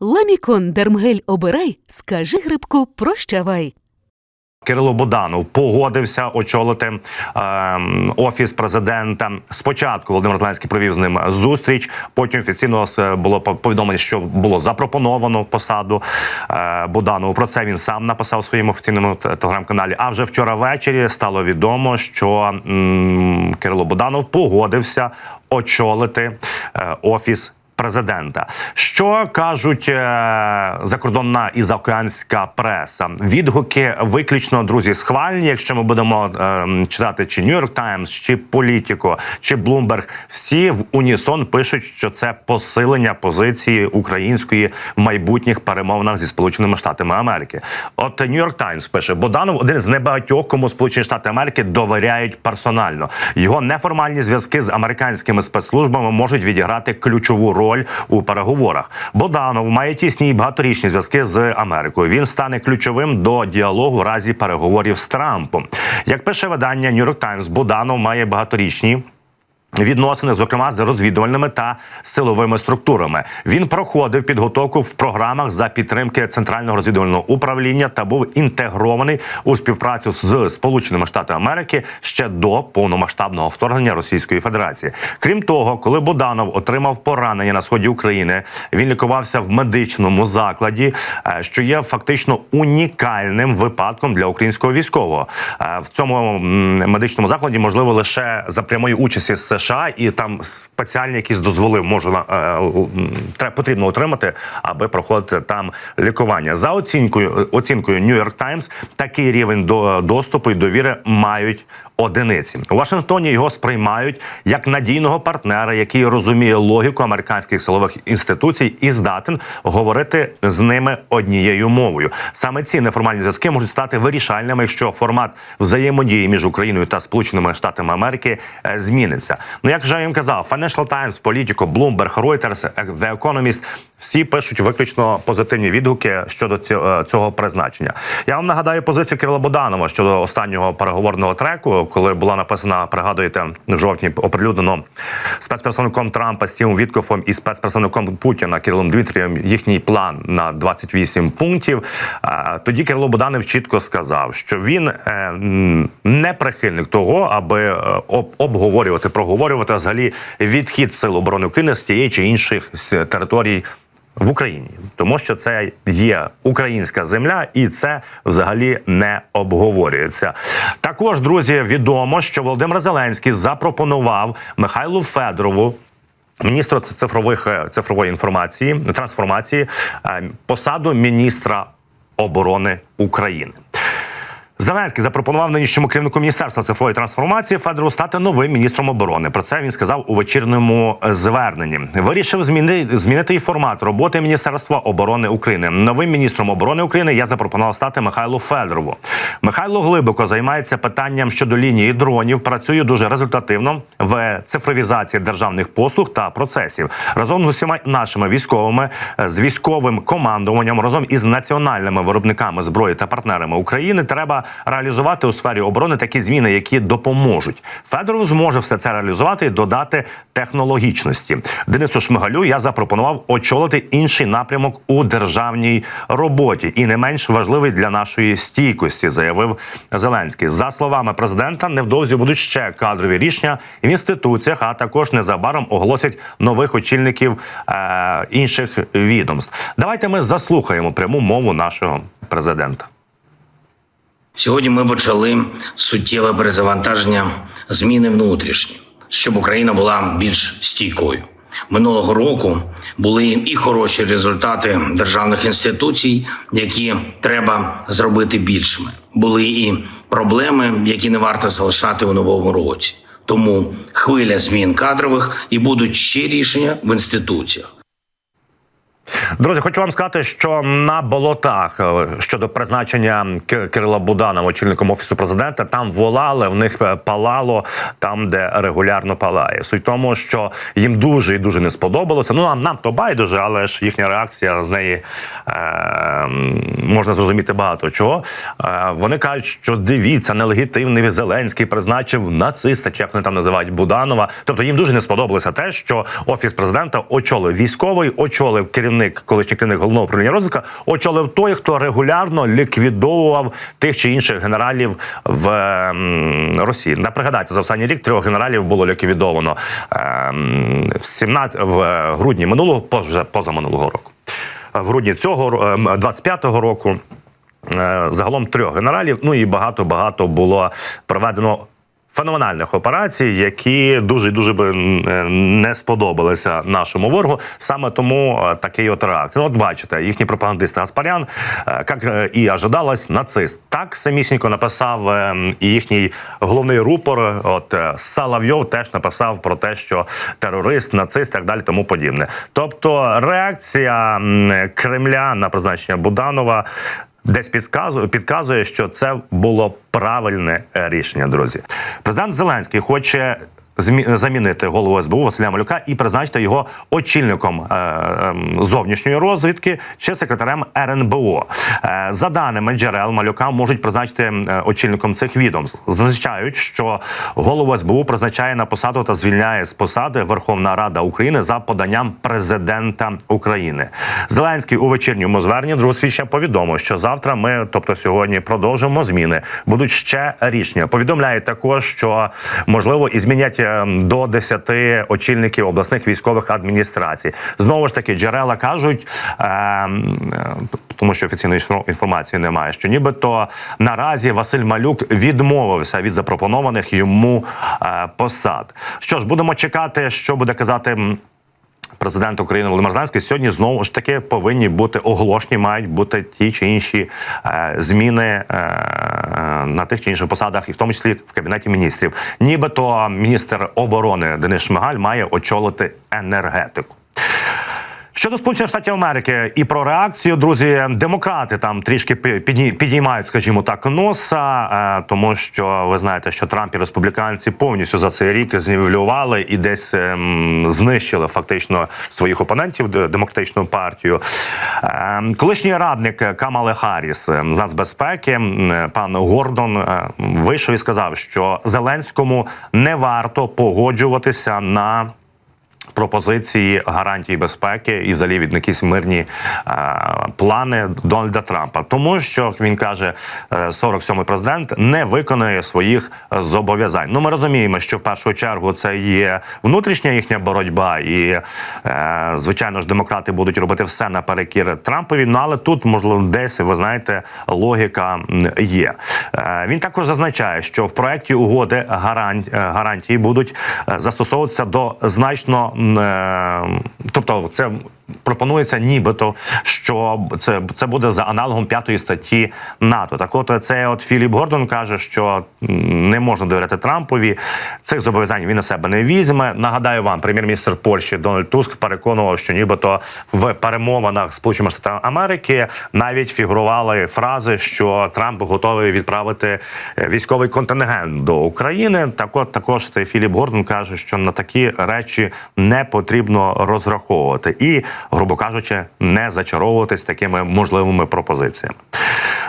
Ламікон Дермгель обирай, скажи грибку прощавай. Кирило Буданов погодився очолити е, офіс президента. Спочатку Володимир Зеленський провів з ним зустріч. Потім офіційно було повідомлено, що було запропоновано посаду е, Буданову. Про це він сам написав у своєму офіційному телеграм-каналі. А вже вчора ввечері стало відомо, що м, Кирило Буданов погодився очолити е, офіс президента. Що кажуть е, закордонна і заокеанська преса? Відгуки виключно друзі схвальні. Якщо ми будемо е, читати чи York Times, чи Політіко, чи Bloomberg, всі в унісон пишуть, що це посилення позиції української в майбутніх перемовинах зі Сполученими Штатами Америки. От York Times пише: Боданов один з небагатьох, кому Сполучені Штати Америки довіряють персонально. Його неформальні зв'язки з американськими спецслужбами можуть відіграти ключову роль у переговорах. Боданов має тісні і багаторічні зв'язки з Америкою. Він стане ключовим до діалогу в разі переговорів з Трампом. Як пише видання New York Times, Боданов має багаторічні. Відносини, зокрема, з розвідувальними та силовими структурами, він проходив підготовку в програмах за підтримки центрального розвідувального управління та був інтегрований у співпрацю з Сполученими Штатами Америки ще до повномасштабного вторгнення Російської Федерації. Крім того, коли Буданов отримав поранення на сході України, він лікувався в медичному закладі, е, що є фактично унікальним випадком для українського військового. Е, В цьому медичному закладі можливо лише за прямої участі з США, і там спеціальні якісь дозволи можна е, потрібно отримати, аби проходити там лікування. За оцінкою оцінкою New York Times, такий рівень до доступу і довіри мають одиниці. У Вашингтоні його сприймають як надійного партнера, який розуміє логіку американських силових інституцій і здатен говорити з ними однією мовою. Саме ці неформальні зв'язки можуть стати вирішальними, якщо формат взаємодії між Україною та Сполученими Штатами Америки е, зміниться. Ну як вже я їм казав, Financial Times, Politico, Bloomberg, Reuters, The Economist – всі пишуть виключно позитивні відгуки щодо цього, цього призначення. Я вам нагадаю позицію Кирила Буданова щодо останнього переговорного треку, коли була написана, пригадуєте, в жовтні оприлюднено спецпредставником Трампа Стівом Віткофом і спецпредставником Путіна Кирилом Дмитрієм їхній план на 28 пунктів. Тоді Кирило Буданов чітко сказав, що він е, не прихильник того, аби е, об- обговорювати, проговорювати взагалі відхід сил оборони України з цієї чи інших територій в Україні, тому що це є українська земля, і це взагалі не обговорюється. Також друзі, відомо, що Володимир Зеленський запропонував Михайлу Федорову. Міністру цифрових е, цифрової інформації трансформації е, посаду міністра оборони України. Зеленський запропонував нинішньому керівнику міністерства цифрової трансформації Федору стати новим міністром оборони. Про це він сказав у вечірньому зверненні. Вирішив зміни, змінити і формат роботи Міністерства оборони України. Новим міністром оборони України я запропонував стати Михайлу Федорову. Михайло глибоко займається питанням щодо лінії дронів. Працює дуже результативно в цифровізації державних послуг та процесів разом з усіма нашими військовими, з військовим командуванням, разом із національними виробниками зброї та партнерами України треба реалізувати у сфері оборони такі зміни, які допоможуть. Федоров зможе все це реалізувати і додати технологічності. Денису Шмигалю я запропонував очолити інший напрямок у державній роботі, і не менш важливий для нашої стійкості, заявив Зеленський. За словами президента, невдовзі будуть ще кадрові рішення в інституціях, а також незабаром оголосять нових очільників е- інших відомств. Давайте ми заслухаємо пряму мову нашого президента. Сьогодні ми почали суттєве перезавантаження зміни внутрішні, щоб Україна була більш стійкою. Минулого року були і хороші результати державних інституцій, які треба зробити більшими. Були і проблеми, які не варто залишати у новому році. Тому хвиля змін кадрових і будуть ще рішення в інституціях. Друзі, хочу вам сказати, що на болотах е, щодо призначення Ки- Кирила Будана очільником офісу президента там волали, в них е, палало там, де регулярно палає. Суть тому, що їм дуже і дуже не сподобалося. Ну нам, нам то байдуже, але ж їхня реакція з неї е, можна зрозуміти багато чого. Е, вони кажуть, що дивіться, нелегітимний Зеленський призначив нациста, чи як вони там називають Буданова. Тобто їм дуже не сподобалося те, що офіс президента очолив військовий, очолив керівник колишній керівник головного управління розвідка, очолив той, хто регулярно ліквідовував тих чи інших генералів в ем, Росії. Не пригадайте, за останній рік трьох генералів було ліквідовано ем, в 17, в е, грудні минулого поза, позаминулого року. В грудні цього ро- ем, 25-го року. Е, загалом трьох генералів. Ну і багато багато було проведено. Феноменальних операцій, які дуже дуже би е, не сподобалися нашому ворогу. Саме тому е, такий от реакція. Ну, от бачите, їхній пропагандист Гаспарян, е, як і ожидалось, нацист. Так самісінько написав і їхній головний рупор. От Салавйов теж написав про те, що терорист, нацист, так далі, тому подібне. Тобто реакція Кремля на призначення Буданова десь підказує, підказує, що це було правильне е, рішення, друзі. Президент Зеленський хоче. Замінити голову СБУ Василя Малюка і призначити його очільником е, ем, зовнішньої розвідки чи секретарем РНБО. Е, за даними джерел Малюка можуть призначити е, очільником цих відомств. Зазначають, що голову СБУ призначає на посаду та звільняє з посади Верховна Рада України за поданням президента України. Зеленський у вечірньому зверненні Друсвіча повідомив, що завтра ми, тобто сьогодні, продовжимо зміни. Будуть ще рішення. Повідомляють також, що можливо і змінять до 10 очільників обласних військових адміністрацій. Знову ж таки, джерела кажуть, е, м, е, тому що офіційної інфо- інформації немає, що нібито наразі Василь Малюк відмовився від запропонованих йому е, посад. Що ж, будемо чекати, що буде казати. Президент України Володимир Зеленський сьогодні знову ж таки повинні бути оголошені, мають бути ті чи інші е, зміни е, на тих чи інших посадах, і в тому числі в кабінеті міністрів. Нібито міністр оборони Денис Шмигаль має очолити енергетику. Щодо Сполучених Штатів Америки і про реакцію, друзі, демократи там трішки пі- підіймають, скажімо так, носа, е, тому що ви знаєте, що Трамп і республіканці повністю за цей рік знівелювали і десь ем, знищили фактично своїх опонентів де- демократичну партію. Ем, Колишній радник Камали Харріс ем, з нацбезпеки, пан Гордон, е, вийшов і сказав, що Зеленському не варто погоджуватися на пропозиції гарантій безпеки і взагалі від якісь мирні е, плани Дональда Трампа, тому що він каже, е, 47-й президент не виконує своїх е, зобов'язань. Ну ми розуміємо, що в першу чергу це є внутрішня їхня боротьба, і е, звичайно ж демократи будуть робити все наперекір Трампові. Ну але тут можливо десь ви знаєте, логіка є. Е, Він також зазначає, що в проекті угоди гарант, е, гарантії будуть е, застосовуватися до значно, е, тобто це. Пропонується нібито, що це, це буде за аналогом п'ятої статті НАТО. Так, от це от Філіп Гордон каже, що не можна довіряти Трампові. Цих зобов'язань він на себе не візьме. Нагадаю вам, прем'єр-міністр Польщі Дональд Туск переконував, що нібито в перемовинах Сполучених Штатів Америки навіть фігурували фрази, що Трамп готовий відправити е, військовий контингент до України. Так, от також цей Філіп Гордон каже, що на такі речі не потрібно розраховувати і, грубо кажучи, не зачаровуватись такими можливими пропозиціями.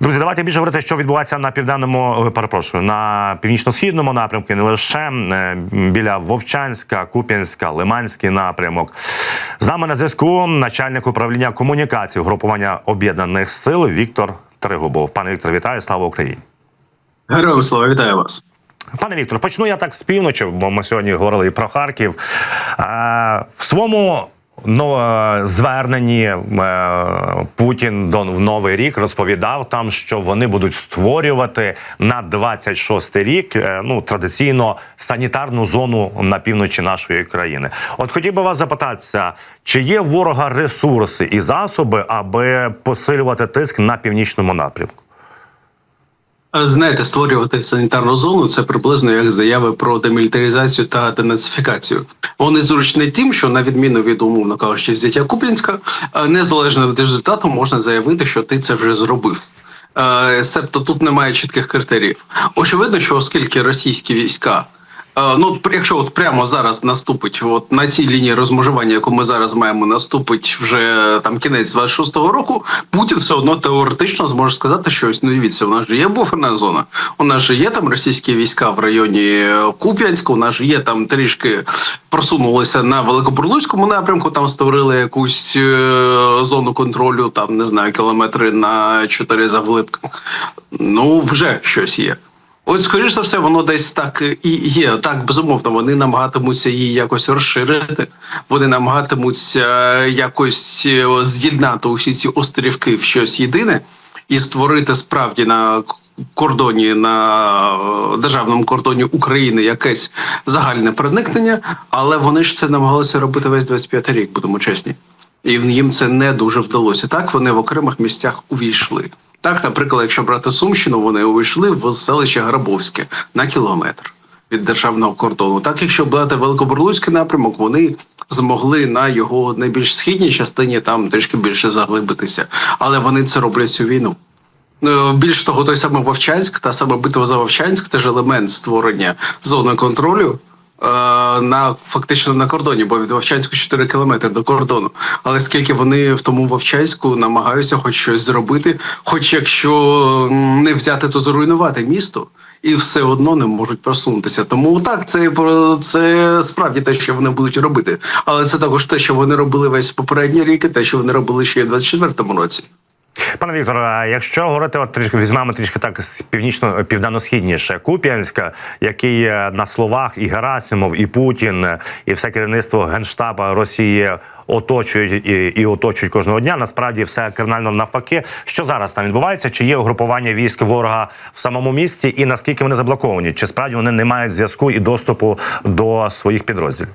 Друзі, давайте більше говорити, що відбувається на південному, е, перепрошую, на північно-східному напрямку, не лише е, біля Вовчанська, Куп'янська, Лиманський напрямок. З нами на зв'язку начальник управління комунікації угрупування об'єднаних сил Віктор Тригубов. Пане Віктор, вітаю, слава Україні. Героям слава вітаю вас. Пане Віктор, почну я так з півночі, бо ми сьогодні говорили і про Харків. Е, В своєму ну, зверненні е, Путін до в новий рік розповідав там, що вони будуть створювати на 26 рік е, ну традиційно санітарну зону на півночі нашої країни. От хотів би вас запитатися, чи є ворога ресурси і засоби, аби посилювати тиск на північному напрямку? А Знаєте, створювати санітарну зону це приблизно як заяви про демілітаризацію та денацифікацію. Вони зручні тим, що на відміну від умовно кажучи, взяття Куп'янська, е, незалежно від результату, можна заявити, що ти це вже зробив. Е, Себто тут немає чітких критеріїв. Очевидно, що оскільки російські війська Е, Ну, якщо от прямо зараз наступить, от на цій лінії розмежування, яку ми зараз маємо, наступить вже там кінець 26-го року, Путін все одно теоретично зможе сказати, що ось ну дивіться, у нас же є буферна зона, у нас же є там російські війська в районі е, Куп'янська, у нас же є там трішки просунулися на Великобурлуцькому напрямку, там створили якусь е, зону контролю, там не знаю, кілометри на 4 заглиб. Ну, вже щось є. От, скоріш за все, воно десь так і є. Так, безумовно, вони намагатимуться її якось розширити. Вони намагатимуться якось е, з'єднати усі ці острівки в щось єдине і створити справді на кордоні на е, державному кордоні України якесь загальне проникнення, але вони ж це намагалися робити весь 25 рік, будемо чесні. І їм це не дуже вдалося. Так вони в окремих місцях увійшли. Так, наприклад, якщо брати Сумщину, вони увійшли в селище Грабовське на кілометр від державного кордону. Так, якщо брати Великобурлуцький напрямок, вони змогли на його найбільш східній частині там трішки більше заглибитися. Але вони це роблять цю війну. Е, Більш того, той самий Вовчанськ, та сама битва за Вовчанськ, теж елемент створення зони контролю на фактично на кордоні, бо від Вовчанську 4 кілометри до кордону. Але скільки вони в тому Вовчанську намагаються хоч щось зробити, хоч якщо не взяти, то зруйнувати місто. І все одно не можуть просунутися. Тому так, це це справді те, що вони будуть робити. Але це також те, що вони робили весь попередній рік, і те, що вони робили ще й в 24-му році. Пане Вікторе, а якщо говорити, от трішки візьмемо трішки так з північно південно-східніше Куп'янська, який е, на словах і Герасимов, і Путін, і все керівництво генштаба Росії оточують і, і оточують кожного дня. Насправді все кардинально навпаки. Що зараз там відбувається? Чи є угрупування військ ворога в самому місті, і наскільки вони заблоковані? Чи справді вони не мають зв'язку і доступу до своїх підрозділів?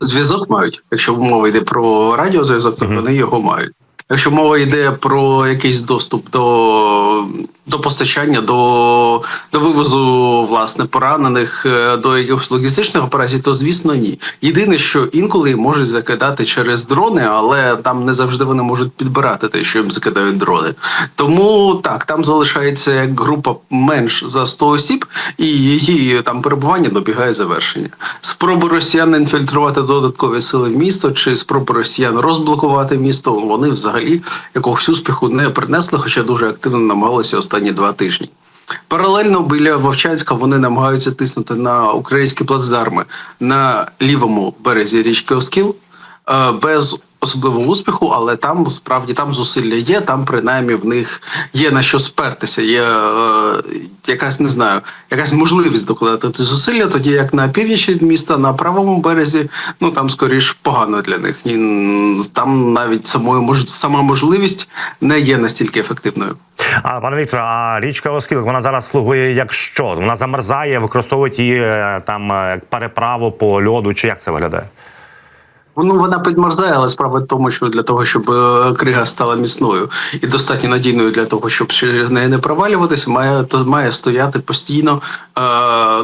Зв'язок мають. Якщо мова йде про радіозв'язок, то вони його мають. Якщо мова йде про якийсь доступ до, до постачання, до, до вивозу власне поранених, е, до якихось логістичних операцій, то звісно ні. Єдине, що інколи можуть закидати через дрони, але там не завжди вони можуть підбирати те, що їм закидають дрони. Тому так, там залишається як група менш за 100 осіб, і її там перебування добігає завершення. Спроби росіян інфільтрувати додаткові сили в місто, чи спроби росіян розблокувати місто, вони взагалі якогось успіху не принесли, хоча дуже активно намагалися останні два тижні. Паралельно біля Вовчанська вони намагаються тиснути на українські плацдарми на лівому березі річки Оскіл е, без особливого успіху, але там справді там зусилля є. Там принаймні в них є на що спертися. Є е, якась не знаю, якась можливість докладати зусилля. Тоді як на північі від міста, на правому березі, ну там скоріш погано для них. Ні, там навіть самою мож, сама можливість не є настільки ефективною. А пане Вікторе, а річка Оскілок вона зараз слугує як що? Вона замерзає, використовують її е, там е, як переправу по льоду, чи як це виглядає? Ну, вона підмерзає, але справа в тому, що для того, щоб е, крига стала міцною і достатньо надійною для того, щоб через неї не провалюватися, має то має стояти постійно е,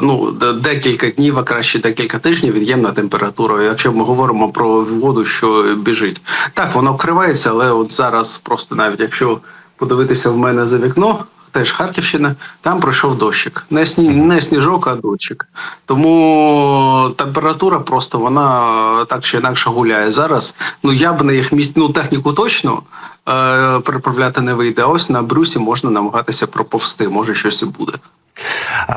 ну декілька днів, а краще декілька тижнів від'ємна температура. Якщо ми говоримо про воду, що біжить, так воно вкривається, але от зараз просто навіть якщо подивитися в мене за вікно. Теж Харківщина, там пройшов дощик. Не, сні, не сніжок, а дощик. Тому температура просто вона так чи інакше гуляє. Зараз ну я б на їх місць, ну техніку точно е, переправляти не вийде. Ось на Брюсі можна намагатися проповсти. Може щось і буде.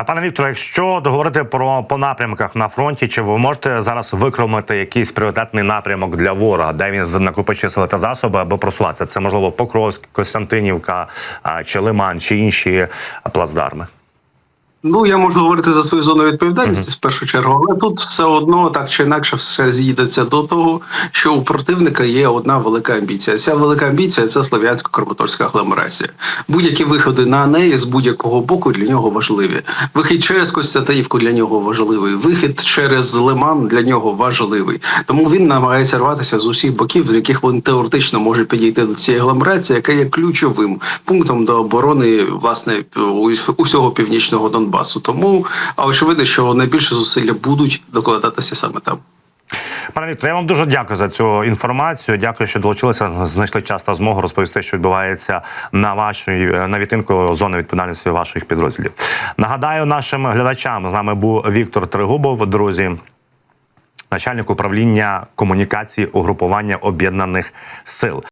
Пане Вікторе, якщо договорити про по напрямках на фронті, чи ви можете зараз викромити якийсь пріоритетний напрямок для ворога, де він накопичує сили та засоби, аби просуватися? Це можливо Покровськ, Костянтинівка, чи Лиман, чи інші плацдарми. Ну, я можу говорити за свою зону відповідальності в першу чергу, але тут все одно так чи інакше все з'їдеться до того, що у противника є одна велика амбіція. Ця велика амбіція це слов'янсько-краматорська агломерація. Будь-які виходи на неї з будь-якого боку для нього важливі. Вихід через Костянтинівку для нього важливий. Вихід через Лиман для нього важливий. Тому він намагається рватися з усіх боків, з яких він теоретично може підійти до цієї агломерації, яка є ключовим пунктом до оборони власне усього північного Донбасу. Тому а очевидно, що найбільше зусилля будуть докладатися саме там. Пане Вікторе, я вам дуже дякую за цю інформацію. Дякую, що долучилися. Знайшли час та змогу розповісти, що відбувається на вашій на відтинку зони відповідальності ваших підрозділів. Нагадаю нашим глядачам з нами був Віктор Тригубов, друзі. Начальник управління комунікації угрупування об'єднаних сил.